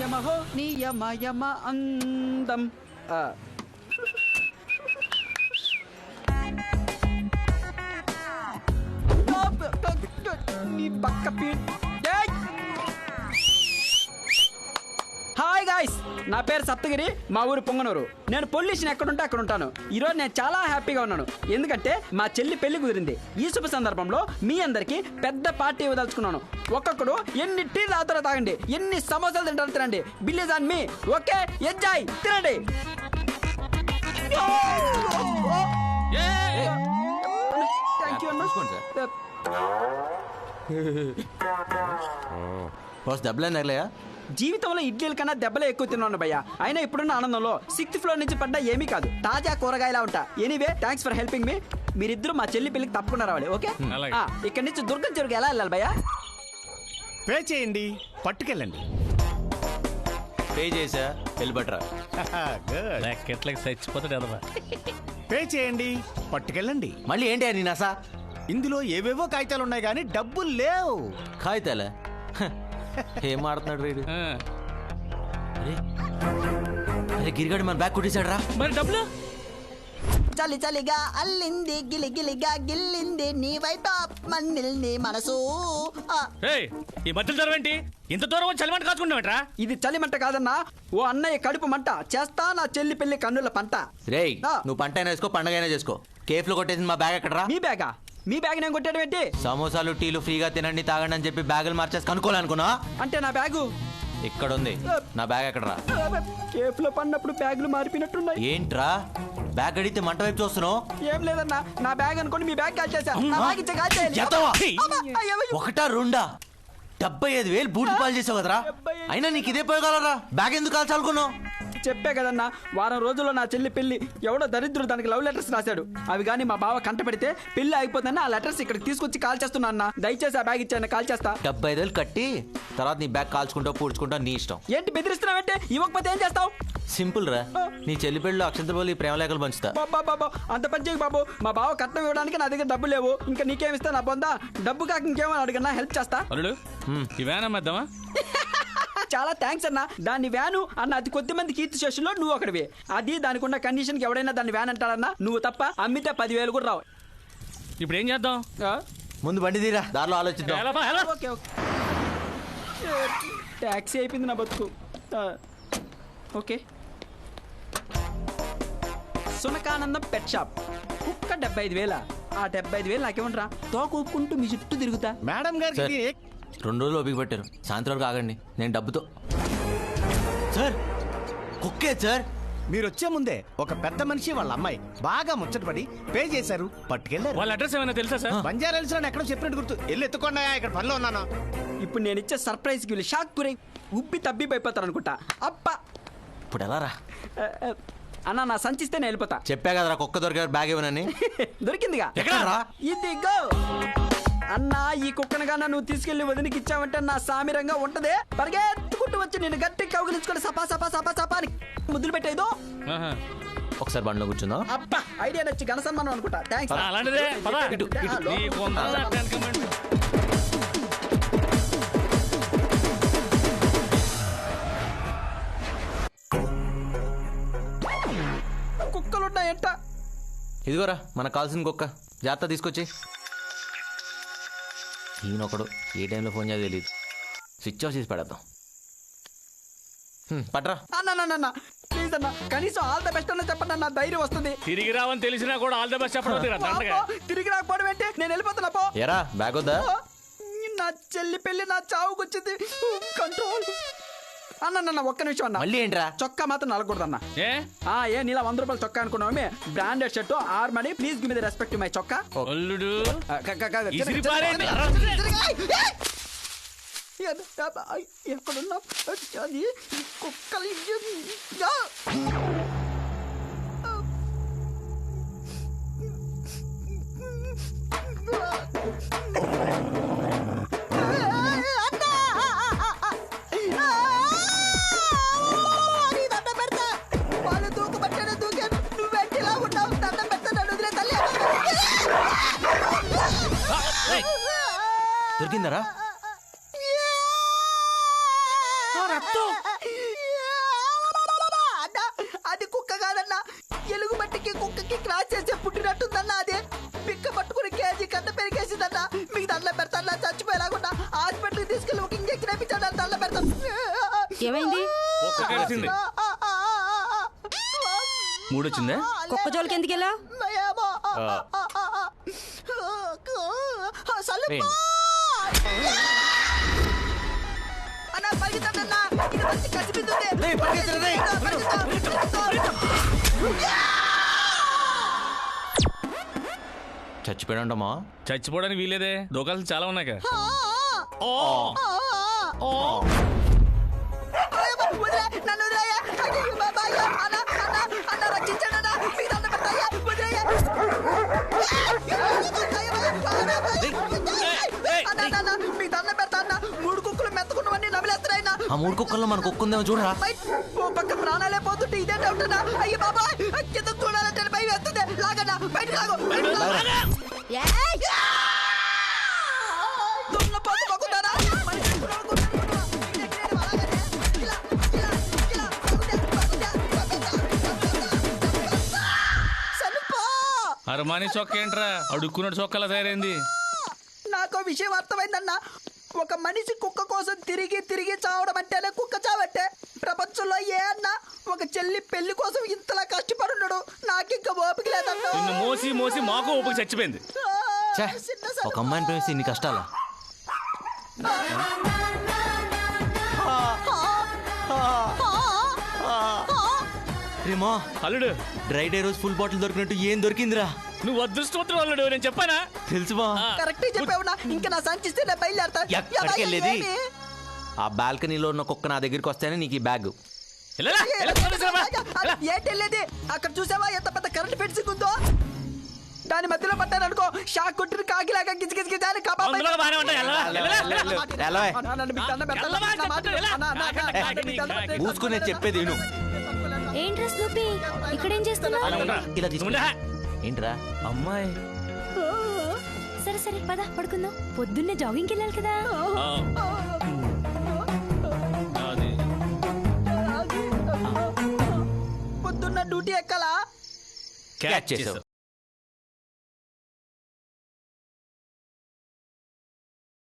యమహో నీ యమ యమ అందం నా పేరు సప్తగిరి మా ఊరు పొంగనూరు. నేను పొల్యూషన్ ఎక్కడుంటే అక్కడ ఉంటాను ఈరోజు నేను చాలా హ్యాపీగా ఉన్నాను. ఎందుకంటే మా చెల్లి పెళ్ళి కుదిరింది. ఈ శుభ సందర్భంలో మీ అందరికి పెద్ద పార్టీ ఇవ్వదలుచుకున్నాను. ఒక్కొక్కడు ఎన్ని టీ తాగుతారో తాగండి. ఎన్ని సమోసాలు తింటారో తినండి. Bills on me. Okay? Enjoy. తినండి. చూసుకోండి బాస్ దెబ్బలేం తగలయా? జీవితంలో ఇడ్లీల కన్నా దెబ్బలే ఎక్కువ తిన్నాను భయ్య. అయినా ఇప్పుడున్న ఆనందంలో సిక్స్త్ ఫ్లోర్ నుంచి పడ్డా ఏమీ కాదు. తాజా కూరగాయలా ఉంటా. Anyway thanks for helping me మీరిద్దరు మా చెల్లి పెళ్ళికి తప్పకుండా రావాలి ఓకే? ఇక్కడి నుంచి దుర్గం చెరువుకి ఎలా వెళ్ళాలి భయ్య? పే చేయండి పట్టుకెళ్ళండి. పే చేసా వెళ్ళిపట్రా. గుడ్ లెక్కెట్లకి చచ్చిపోతాడు పే చేయండి పట్టుకెళ్ళండి. మళ్ళీ ఏంటి అని నాసా ఇందులో ఏవేవో కాగితాలు ఉన్నాయి కానీ డబ్బులు లేవు. కాగితాలే? ఏం ఆడుతున్నాడు వీడు అరే అరే గిరిగాడు మన బ్యాగ్ కుట్టేశాడు రా మరి డబ్బులు? చలి చలిగా అల్లింది గిలి గిలిగా గిల్లింది. నీ వైపు మన్నిల్ని మనసు. ఏయ్ ఈ మధ్యలో దూరం ఏంటి? ఇంత దూరం వచ్చి చలిమంట కాచుకుంటావేట్రా ఇది చలిమంట కాదన్నా ఓ అన్నయ్య కడుపు మంట. చేస్తా నా చెల్లి పెళ్ళి కన్నుల పంట. రేయ్ ఆ. నువ్వు పంట అయినా వేసుకో పండగ అయినా చేసుకో. కేఫ్లో కొట్టేసింది మా బ్యాగ్ ఎక్కడరా? మీ బ్యాగా? మీ బ్యాగ్ నేను కొట్టడం ఏంటి? సమోసాలు టీలు ఫ్రీగా తినండి తాగండి అని చెప్పి బ్యాగులు మార్చేసి కనుక్కోవాలనుకున్నా? అంటే నా బ్యాగు? ఇక్కడ ఉంది నా బ్యాగ్ ఎక్కడరా? కేఫ్లో పడినప్పుడు బ్యాగులు మారిపోయినట్టున్నాయి. ఏంట్రా? బ్యాగ్ అడిగితే మంట వైపు చూస్తున్నావు? ఏం లేదన్నా నా బ్యాగ్ అనుకోని మీ బ్యాగ్ కాల్ చేశా నా బ్యాగ్ ఇచ్చే కాల్ చేయాలి ఎత్తవా? అబ్బా, అయ్యో, అయ్యో. ఒకటా రెండా? డెబ్బై ఐదు వేలు బూటి పాలు చేసావు కదరా. అయినా నీకు ఇదే పోయగలరా బ్యాగ్ ఎందుకు కాల్చాలనుకున్నావు? చెప్పే కదన్నా వారం రోజుల్లో నా చెల్లి పెళ్ళి ఎవడో దరిద్రుడు దానికి లవ్ లెటర్స్ రాశాడు. అవి కానీ మా బావ కంట పెడితే పెళ్ళి అయిపోతుందని ఆ లెటర్స్ ఇక్కడికి తీసుకొచ్చి కాల్ చేస్తున్నా అన్న. దయచేసి ఆ బ్యాగ్ ఇచ్చాను కాల్ చేస్తా. డెబ్బై ఐదు కట్టి తర్వాత నీ బ్యాగ్ కాల్చుకుంటావు పూడ్చుకుంటావు నీ ఇష్టం. ఏంటి బెదిరిస్తున్నావంటే? ఇవ్వకపోతే ఏం చేస్తావు? సింపుల్ రా. నీ చెల్లి పెళ్ళిలో అక్షంత పోలి ప్రేమ లేఖలు పంచుతా. బాబా బాబా అంత పని చేయకు బాబు. మా బావ కట్నం ఇవ్వడానికి నా దగ్గర డబ్బు లేవు. ఇంకా నీకేం ఇస్తా నా పొందా? డబ్బు కాక ఇంకేమో అడిగన్నా హెల్ప్ చేస్తా. అల్లుడు వ్యాన్ అమ్మేద్దామా? చాలా థ్యాంక్స్ అన్న. దాన్ని వ్యాను అన్న అతి కొద్ది మంది కీర్తి శేషుల్లో నువ్వు ఒకటివి అది దానికి ఉన్న కండిషన్కి ఎవడైనా దాన్ని వ్యాన్ అంటాడన్నా నువ్వు తప్ప అమ్మితే పదివేలు కూడా రావు. ఇప్పుడు ఏం చేద్దాం? ముందు బండి తీరా. దారిలో ఆలోచిద్దాం? Okay okay. ట్యాక్సీ అయిపోయింది నా బతుకు. ఆ, ఓకే. సునకానందం పెట్ షాప్ కుక్క డెబ్బై ఐదు వేల? ఆ డెబ్బై ఐదు వేలు నాకేమంటారా తోక ఊపుకుంటూ మీ చుట్టూ తిరుగుతా. మేడం గారికి రెండు రోజులు ఓపిక పెట్టారు. సాయంత్రం వరకు ఆగండి. నేను డబ్బుతో సార్ కుక్కే సార్. మీరు వచ్చే ముందే ఒక పెద్ద మనిషి వాళ్ళ అమ్మాయి బాగా ముచ్చటపడి పే చేశారు. పట్టుకెళ్ళారు. వాళ్ళ అడ్రస్ ఏమైనా తెలుసా సార్? బంజారా హిల్స్ ఎక్కడో చెప్పినట్టు గుర్తు. వెళ్ళి ఎత్తుకోండా ఇక్కడ పనిలో ఉన్నాను. ఇప్పుడు నేను ఇచ్చే సర్ప్రైజ్కి వీళ్ళు షాక్ గురై ఉబ్బి తబ్బిపోయిపోతారు అనుకుంటా అప్ప ఇప్పుడు ఎలా రా? అన్న నా సంచిస్తే నేను వెళ్ళిపోతా. చెప్పా కదరా కుక్క దొరికే బ్యాగ్ ఇవ్వనని. దొరికిందిగా. ఎక్కడరా ఇదిగో! అన్నా ఈ కుక్కనగాన నువ్వు తీసుకెళ్ళి వదినికి ఇచ్చావంటే నా సామిరంగా ఉంటదే. పరిగెత్తుకుంటూ వచ్చి నేను గట్టి కౌగిలించుకొని సపా సపా సపా సపా అని ముద్దులు పెట్టేదో. ఆహా. ఒకసారి బండిలో కూర్చుందాం? అబ్బా ఐడియా నచ్చి ఘన సన్మానం అనుకుంటా. థ్యాంక్స్ అలాంటిదే పదా. ఇటు, ఇటు. నీ కొంత వెనకమండి. కుక్కలున్నాయంట. ఇదిగోరా మనకు కావాల్సిన కుక్క. జాగ్రత్త తీసుకొచ్చి. ఈయనొకడు. ఏ టైంలో ఫోన్ చేయాలో తెలియదు స్విచ్ ఆఫ్ చేసి పెడతాం. పట్రా. అన్న ప్లీజ్ అన్న కనీసం ఆల్ ద బెస్ట్ అన్న చెప్పండి అన్న ధైర్యం వస్తుంది. తిరిగి రావని తెలిసినా కూడా ఆల్ ద బెస్ట్ చెప్పడం తీరా, దండగా. అబ్బో, తిరిగి రాకపోవడం ఏంటి? నేను వెళ్ళిపోతున్నా పో. ఎరా బ్యాగ్ వద్దా? నా చెల్లి పెళ్ళి నా చావుకొచ్చింది. కంట్రోల్ అన్న ఒక్క నిమిషం అన్న. మళ్ళీ ఏంట్రా? చొక్కా మాత్రం నలగకూడదన్న. ఏ? ఆ ఏ నీలా వంద రూపాయలు చొక్కా అనుకున్నామే branded shirt or money please give me the respect my చొక్కా. అల్లుడు. ఆ, క- క- క- ఇసిరి ఎక్కడున్నా? అది కుక్కలు తగ్గిందరా అది కుక్క కాదన్నా ఎలుగు మట్టికి కుక్కకి క్రాస్ చేసే పుట్టినట్టుందన్నా అదే పిక్క పట్టుకుని కేజీ కన్నా పెరిగేసిందన్నా మీకు దాంట్లో పెడతా చచ్చిపోయేలాగున్నా హాస్పిటల్ తీసుకెళ్ళి ఒక ఇంజెక్షన్ వేయించాడు దాంట్లో పెడతా ఎందుకెళ్ళా చచ్చిపోయాడంటమ్మా. చచ్చిపోవడానికి వీలేదే దోకాలు చాలా ఉన్నాయి ఓ ఆ మూడు కుక్కల్లో మన కుక్క ఉందేమో చూడరా. బయట ఓ పక్క ప్రాణాలే పోతుంటే ఇదే డౌట్. అయ్యో బాబాయ్ కింద చూడాలంటే భయం వేస్తుంది. లాగన్నా బయట లాగు అరమాని చొక్క ఏంట్రా అడుక్కున్నాడు చొక్కలా తయారైంది. నాకు విషయం అర్థమైందన్న ఒక మనిషి కుక్క కోసం తిరిగి తిరిగి చావడం అంటేనే కుక్క చావట్టే ప్రపంచంలో ఏ అన్న ఒక చెల్లి పెళ్ళి కోసం ఇంతలా కష్టపడున్నాడు నాకింక ఓపిక లేదన్న. నిన్ను మోసి మోసి మాకు ఊపికి చచ్చిపోయింది. ఛే, ఒక అమ్మాయిని ప్రేమిస్తే ఇన్ని కష్టాలా? రేమో అల్లుడు. డ్రై డే రోజు ఫుల్ బాటిల్ దొరికినట్టు ఏం దొరికిందిరా? నువ్వు అదృష్టవంతుడు అల్లుడు నేను చెప్పానా తెలుసు కరెక్ట్ చెప్పావునా ఇంకా నా సంచిస్తే నేను బయలుదేరతా ఎక్కడికి వెళ్ళేది? ఆ బాల్కనీలో ఉన్న కుక్క నా దగ్గరికి వస్తేనే నీకు ఈ బ్యాగ్ వెళ్ళ. వెళ్ళ. ఏంటి వెళ్ళేది అక్కడ చూసావా ఎంత పెద్ద కరెంట్ ఫెన్సింగ్ ఉందో దాని మధ్యలో పట్టారనుకో షాక్ కొట్టిన కాకిలాగా గిజగిజగిజాని కబాబ్ చెప్పేది ఏంట్రా స్నూపీ ఇక్కడేం చేస్తున్నావు. ఇలా తీసుకుని ఉండా. ఏంట్రా? అమ్మాయి. సరే సరే పద పడుకుందాం. పొద్దున్నే జాగింగ్కి వెళ్ళాలి కదా. పొద్దున్న డ్యూటీ ఎక్కాలా? క్యాచ్ చేసావు.